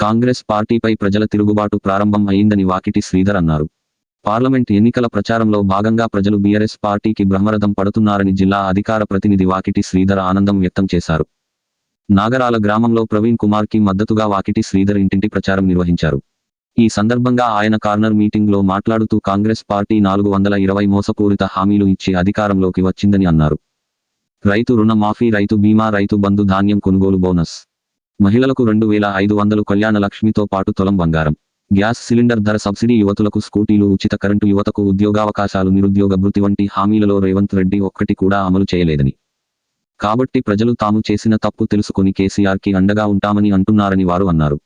కాంగ్రెస్ పార్టీపై ప్రజల తిరుగుబాటు ప్రారంభం అయిందని వాకిటి శ్రీధర్ అన్నారు. పార్లమెంట్ ఎన్నికల ప్రచారంలో భాగంగా ప్రజలు బీఆర్ఎస్ పార్టీకి బ్రహ్మరథం పడుతున్నారని జిల్లా అధికార ప్రతినిధి వాకిటి శ్రీధర్ ఆనందం వ్యక్తం చేశారు. నాగరాల గ్రామంలో ప్రవీణ్ కుమార్కి మద్దతుగా వాకిటి శ్రీధర్ ఇంటింటి ప్రచారం నిర్వహించారు. ఈ సందర్భంగా ఆయన కార్నర్ మీటింగ్లో మాట్లాడుతూ కాంగ్రెస్ పార్టీ నాలుగు వందల ఇరవై మోసపూరిత హామీలు ఇచ్చి అధికారంలోకి వచ్చిందని అన్నారు. రైతు రుణమాఫీ రైతు బీమా రైతు బంధు ధాన్యం కొనుగోలు బోనస్ మహిళలకు రెండు వేల ఐదు వందలు కళ్యాణ లక్ష్మితో పాటు తొలం బంగారం. గ్యాస్ సిలిండర్ ధర సబ్సిడీ యువతులకు స్కూటీలు ఉచిత కరెంటు యువతకు ఉద్యోగావకాశాలు నిరుద్యోగ భృతి వంటి హామీలలో రేవంత్ రెడ్డి ఒక్కటి కూడా అమలు చేయలేదని. కాబట్టి ప్రజలు తాము చేసిన తప్పు తెలుసుకొని కేసీఆర్కి అండగా ఉంటామని అంటున్నారని వారు అన్నారు.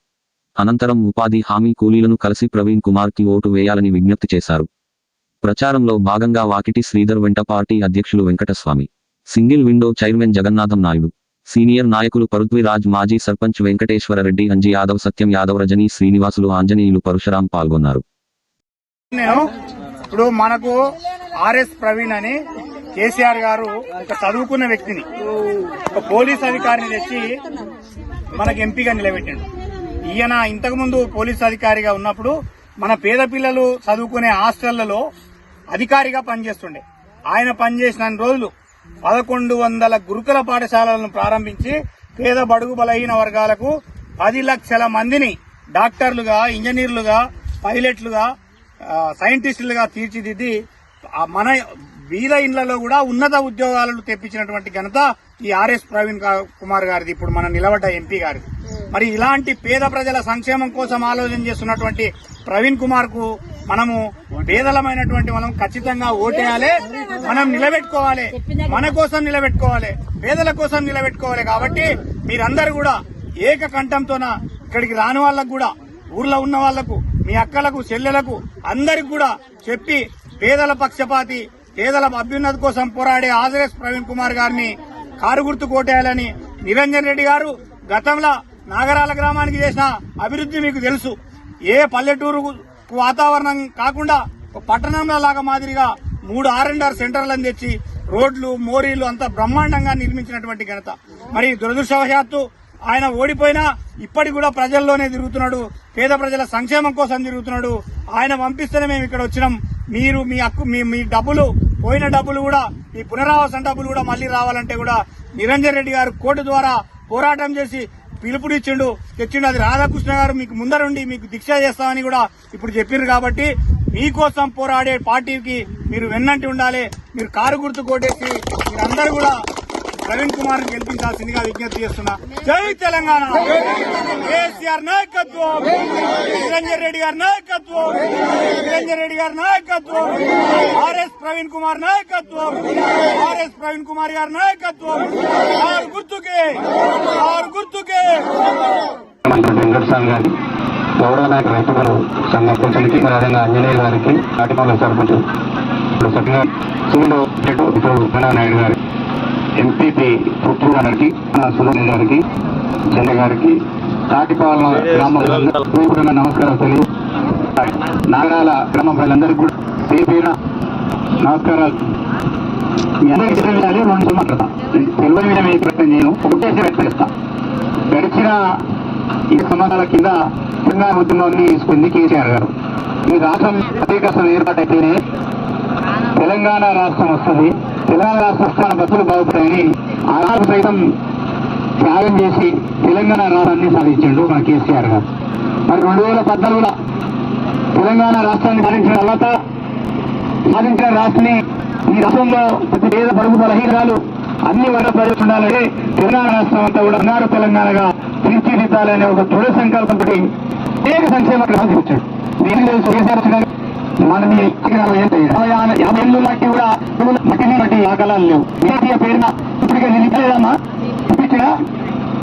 అనంతరం ఉపాధి హామీ కూలీలను కలిసి ప్రవీణ్ కుమార్కి ఓటు వేయాలని విజ్ఞప్తి చేశారు. ప్రచారంలో భాగంగా వాకిటి శ్రీధర్ వెంట పార్టీ అధ్యక్షులు Venkataswamy. Single window chairman Jagannatham Naidu. Senior నాయకులు పరుద్విరాజ్ మాజీ సర్పంచ్ వెంకటేశ్వర రెడ్డి అంజి యాదవ్ సత్యం యాదవ్ రజనీ శ్రీనివాసులు ఆంజనేయులు పరశురాం పాల్గొన్నారు. నేను ఇప్పుడు మనకు ఆర్ఎస్ ప్రవీణ్ అని కేసీఆర్ గారు ఒక చదువుకున్న వ్యక్తిని ఒక పోలీస్ అధికారిని తెచ్చి మనకు ఎంపీగా నిలబెట్టాడు. ఈయన ఇంతకుముందు పోలీస్ అధికారిగా ఉన్నప్పుడు మన పేద పిల్లలు చదువుకునే హాస్టళ్ళలో అధికారిగా పనిచేస్తుండే. ఆయన పనిచేసిన రోజులు పదకొండు వందల గురుకుల పాఠశాలలను ప్రారంభించి పేద బడుగు బలహీన వర్గాలకు పది లక్షల మందిని డాక్టర్లుగా ఇంజనీర్లుగా పైలట్లుగా సైంటిస్టులుగా తీర్చిదిద్ది మన వీర ఇండ్లలో కూడా ఉన్నత ఉద్యోగాలను తెప్పించినటువంటి ఘనత ఈ ఆర్ఎస్ ప్రవీణ్ కుమార్ గారిది. ఇప్పుడు మన నిలబడ్డ ఎంపీ గారిది మరి ఇలాంటి పేద ప్రజల సంక్షేమం కోసం ఆలోచన చేస్తున్నటువంటి ప్రవీణ్ కుమార్కు మనము పేదలమైనటువంటి మనం ఖచ్చితంగా ఓటేయాలి. మనం నిలబెట్టుకోవాలి. మన కోసం నిలబెట్టుకోవాలి. పేదల కోసం నిలబెట్టుకోవాలి కాబట్టి మీరందరూ కూడా ఏక కంఠంతోన ఇక్కడికి రాని వాళ్ళకు కూడా ఊర్లో ఉన్న వాళ్ళకు మీ అక్కలకు చెల్లెలకు అందరికి కూడా చెప్పి పేదల పక్షపాతి పేదల అభ్యున్నతి కోసం పోరాడే ఆదరేష్ ప్రవీణ్ కుమార్ గారిని కారు గుర్తు కోటేయాలని నిరంజన్ రెడ్డి గారు గతంలో నాగరాల గ్రామానికి చేసిన అభివృద్ధి మీకు తెలుసు. ఏ పల్లెటూరు వాతావరణం కాకుండా పట్టణంలో లాగా మాదిరిగా మూడు ఆర్ అండ్ ఆర్ సెంటర్లను తెచ్చి రోడ్లు మోరీలు అంతా బ్రహ్మాండంగా నిర్మించినటువంటి ఘనత. మరి దురదృష్టవశాత్తు ఆయన ఓడిపోయినా ఇప్పటికి కూడా ప్రజల్లోనే తిరుగుతున్నాడు పేద ప్రజల సంక్షేమం కోసం తిరుగుతున్నాడు. ఆయన పంపిస్తేనే మేము ఇక్కడ వచ్చినాం. మీరు మీ హక్కు మీ మీ డబ్బులు పోయిన డబ్బులు కూడా మీ పునరావాసం డబ్బులు కూడా మళ్ళీ రావాలంటే కూడా నిరంజన్ రెడ్డి గారు కోర్టు ద్వారా పోరాటం చేసి పిలుపునిచ్చిండు తెచ్చిండు. అది రాధాకృష్ణ గారు మీకు ముందరుండి మీకు దీక్ష చేస్తామని కూడా ఇప్పుడు చెప్పారు కాబట్టి మీకోసం పోరాడే పార్టీకి మీరు వెన్నంటి ఉండాలి. మీరు కారు గుర్తు కొట్టేసి మీరందరూ కూడా ప్రవీణ్ కుమార్ గెలిపించాల్సిందిగా విజ్ఞప్తి చేస్తున్నా. జై తెలంగాణ. కేసీఆర్ నాయకత్వం. నిరంజన్ రెడ్డి గారి నాయకత్వం. నిరంజన్ రెడ్డి గారి నాయకత్వం. ఆర్ఎస్ ప్రవీణ్ కుమార్ నాయకత్వం. ఆర్ఎస్ ప్రవీణ్ కుమార్ గారి నాయకత్వం. ఆరు గుర్తుకే. ఆరు గుర్తుకే. వెంకటస్వామి గారి గౌరవ నాయక రైతులు సంఘం కొంచెంకి మరి అదేవిధంగా ఆంజనేయ గారికి నాటిమాల సర్పంచ్ ఇప్పుడు సభ్యుగా సూర్యుడు ఇప్పుడు నాయుడు గారి. ఎంపీపీ పుత్తూరు గారికి మన సుధన్ గారికి జన గారికి తాటిపాలెం గ్రామ ప్రజలందరూ నమస్కారం తెలియ నాగాల గ్రామ ప్రజలందరికీ కూడా పేరు నమస్కారాలు. మీ అందరికీ తెలియాలి రెండు మాట్లాడతాం. తెలియని మీద మీ ప్రయత్నం చేయను ఒకటేసి చేస్తాను గడిచిన ఈ సంవత్సరాల కింద తెలంగాణ ఉద్యమాన్ని తీసుకుంది కేసీఆర్ గారు. ఈ రాష్ట్రం ప్రత్యేకం ఏర్పాటైతేనే తెలంగాణ రాష్ట్రం వస్తుంది. తెలంగాణ రాష్ట్ర బస్సులు బతులు బాగుపడాయని ఆనాడు సైతం త్యాగం చేసి తెలంగాణ రాష్ట్రాన్ని సాధించిండు మన కేసీఆర్ గారు. మరి రెండు వేల పద్నాలుగులో తెలంగాణ రాష్ట్రాన్ని సాధించిన తర్వాత సాధించిన రాష్ట్రాన్ని ఈ రాష్ట్రంలో ప్రతి పేద పరుగు బలహీనాలు అన్ని వర్గ ప్రజలు ఉండాలని తెలంగాణ రాష్ట్రం అంతా కూడా అన్నారు తెలంగాణగా తీర్చిదిద్దాలనే ఒక దృఢ సంకల్పంతో అనేక సంక్షేమ గ్రహం తెచ్చాడు దీని కేసీఆర్ గారు మనని యాభై ఏళ్ళు లాంటి కూడా మట్టిని బట్టి ఆకలాలు లేవు. పేరున ఇప్పటికే నిలిపలేదమ్మా చూపించిన